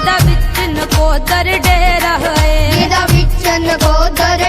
ਜਿਹਦਾ ਵਿੱਚ ਨਕੋਦਰ ਡੇਰਾ ਹੈ। ਜਿਹਦਾ ਵਿੱਚ ਨਕੋਦਰ